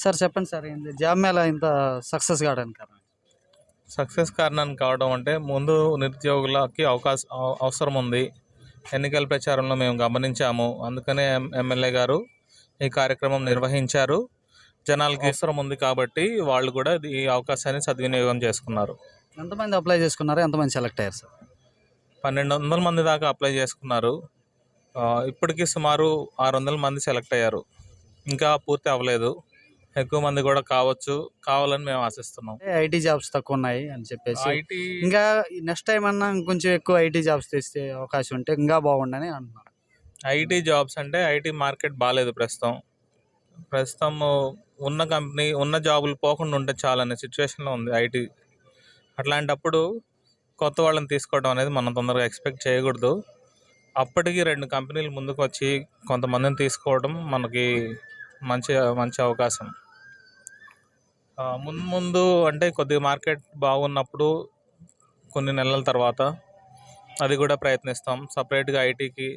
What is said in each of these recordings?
Sir చెప్పండి sir ఏంది? Job Mela ఇంత సక్సెస్ కావడానికి కారణం? సక్సెస్ కారణాన్ని కావడం అంటే ముందు నిరుద్యోగులకి అవకాశం అవ- అవసరం ఉంది. ఎన్నికల ప్రచారంలో మేము గమనించాము. అందుకనే ఎమ్మెల్యే గారు ఈ కార్యక్రమం నిర్వహించారు. జనాలకి అవసరం ఉంది కాబట్టి వాళ్ళు కూడా ఇది- ఈ అవకాశాన్ని సద్వినియోగం చేసుకున్నారు. ఎంతమంది అప్లై చేసుకున్నారు? ఎంతమంది సెలెక్ట్ అయ్యారు సార్? పన్నెండు వందల మంది దాకా అప్లై చేసుకున్నారు. ఇప్పటికీ సుమారు ఆరు వందల మంది సెలెక్ట్ అయ్యారు. ఇంకా పూర్తి అవ్వలేదు. ఎక్కువ మంది కూడా కావచ్చు కావాలని మేము ఆశిస్తున్నాం. ఐటీ జాబ్స్ తక్కువ ఉన్నాయి అని చెప్పేసి. ఐటీ ఇంకా నెక్స్ట్ టైం అన్నా కొంచెం ఎక్కువ ఐటీ జాబ్స్ తెస్తే అవకాశం ఉంటే ఇంకా బాగుండని అంటున్నారు ఐటీ జాబ్స్ అంటే ఐటీ మార్కెట్ బాగాలేదు ప్రస్తుతం. ప్రస్తుతం ఉన్న కంపెనీ ఉన్న జాబులు పోకుండా ఉంటే చాలనే సిచ్యువేషన్లో ఉంది ఐటీ. అట్లాంటప్పుడు కొత్త వాళ్ళని తీసుకోవడం అనేది మనం తొందరగా ఎక్స్పెక్ట్ చేయకూడదు. అప్పటికి రెండు కంపెనీలు ముందుకు వచ్చి కొంతమందిని తీసుకోవడం మనకి మంచి మంచి అవకాశం. ముందు ముందు అంటే కొద్దిగా మార్కెట్ బాగున్నప్పుడు కొన్ని నెలల తర్వాత అది కూడా ప్రయత్నిస్తాం. సపరేట్గా ఐటీకి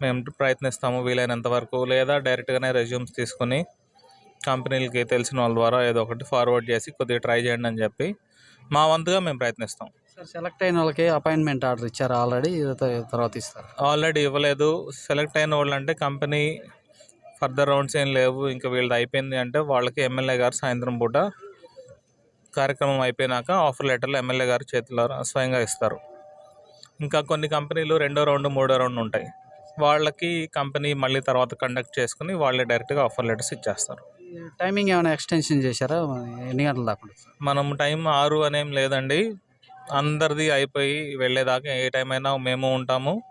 మేము ప్రయత్నిస్తాము వీలైనంత వరకు. లేదా డైరెక్ట్గానే రెజ్యూమ్స్ తీసుకొని కంపెనీలకి తెలిసిన వాళ్ళ ద్వారా ఏదో ఒకటి ఫార్వర్డ్ చేసి కొద్దిగా ట్రై చేయండి అని చెప్పి మా వంతుగా మేము ప్రయత్నిస్తాం. సార్ సెలెక్ట్ అయిన వాళ్ళకి అపాయింట్మెంట్ ఆర్డర్ ఇచ్చారు ఆల్రెడీ? తర్వాత ఇస్తారు? ఆల్రెడీ ఇవ్వలేదు. సెలెక్ట్ అయిన వాళ్ళు అంటే కంపెనీ ఫర్దర్ రౌండ్స్ ఏం లేవు. ఇంకా వీళ్ళది అయిపోయింది అంటే వాళ్ళకి ఎమ్మెల్యే గారు సాయంత్రం పూట కార్యక్రమం అయిపోయినాక ఆఫర్ లెటర్లు ఎమ్మెల్యే గారు చేతిలో స్వయంగా ఇస్తారు. ఇంకా కొన్ని కంపెనీలు రెండో రౌండ్ మూడో రౌండ్ ఉంటాయి. వాళ్ళకి కంపెనీ మళ్ళీ తర్వాత కండక్ట్ చేసుకుని వాళ్ళే డైరెక్ట్గా ఆఫర్ లెటర్స్ ఇచ్చేస్తారు. టైమింగ్ ఏమైనా ఎక్స్టెన్షన్ చేశారా? ఎన్ని గంటల దాకా మనం టైం ఆరు అనేం లేదండి. అందరిది అయిపోయి వెళ్ళేదాకా ఏ టైం అయినా మేము ఉంటాము.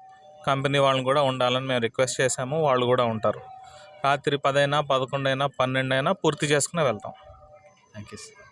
కంపెనీ వాళ్ళని కూడా ఉండాలని మేము రిక్వెస్ట్ చేసాము వాళ్ళు కూడా ఉంటారు. రాత్రి పదైనా పదకొండైనా పన్నెండైనా పూర్తి చేసుకుని వెళ్తాం. Thank you sir